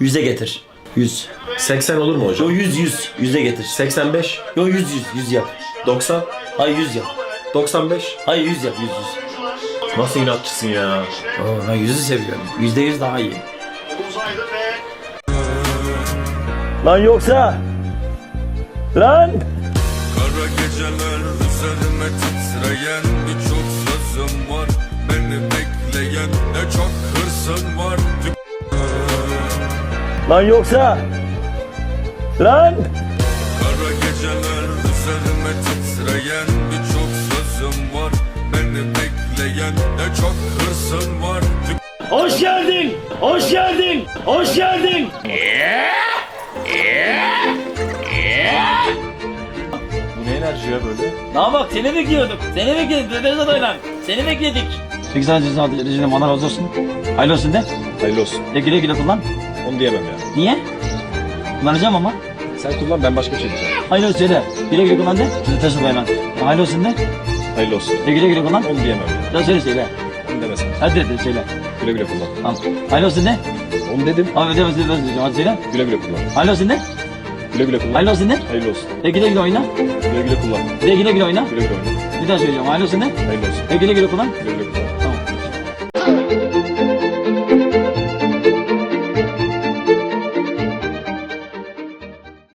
Yüze getir. Yüz. 80 olur mu Yo hocam? yüz yüz. Yüze getir. 85, Yo yüz yüz. Yüz yap. 90, Hayır yüz yap. 95. Hayır yüz yap. Yüz yüz. Nasıl inatçısın ya? Oo, ben yüzü seviyorum. Yüzde yüz daha iyi. Lan yoksa. Lan. Kara geceler üzerime titreyen birçok sözüm var Lan yoksa. Lan. Kara geceler üzerime titreyen birçok sözüm var Beni bekleyen ne çok hırsım var Hoş geldin. Hoş geldin. Hoş geldin. Bu ne enerji ya böyle? Ne bak seni bekliyorduk. Seni bekledik. Dedeniz adayla. Seni bekledik. 8 tane ceza rejimim Allah razı olsun. Hayırlı olsun de. Hayırlı olsun. Güle güle kullan. Onu diyemem ya. Niye? Kullanacağım ama. Sen kullan ben başka bir şey diyeceğim. Hayırlı olsun söyle. Güle güle kullan de. Tezgah bayram. Hayırlı olsun de. Hayırlı olsun. De güle güle kullan. Onu diyemem ya. De söyle söyle. Onu demesen. Hadi de söyle. Güle güle kullan. Tamam. Hayırlı olsun de. Onu dedim. Abi de söyle söyle. Hadi söyle. Güle güle kullan. Hayırlı olsun de. Güle güle kullan. Hayırlı olsun de. Hayırlı olsun. De güle güle oyna. Güle güle kullan. De güle güle oyna. Güle güle oyna. Bir daha söyleyeceğim. Hayırlı olsun de. Hayırlı olsun. De güle güle kullan. Güle güle kullan.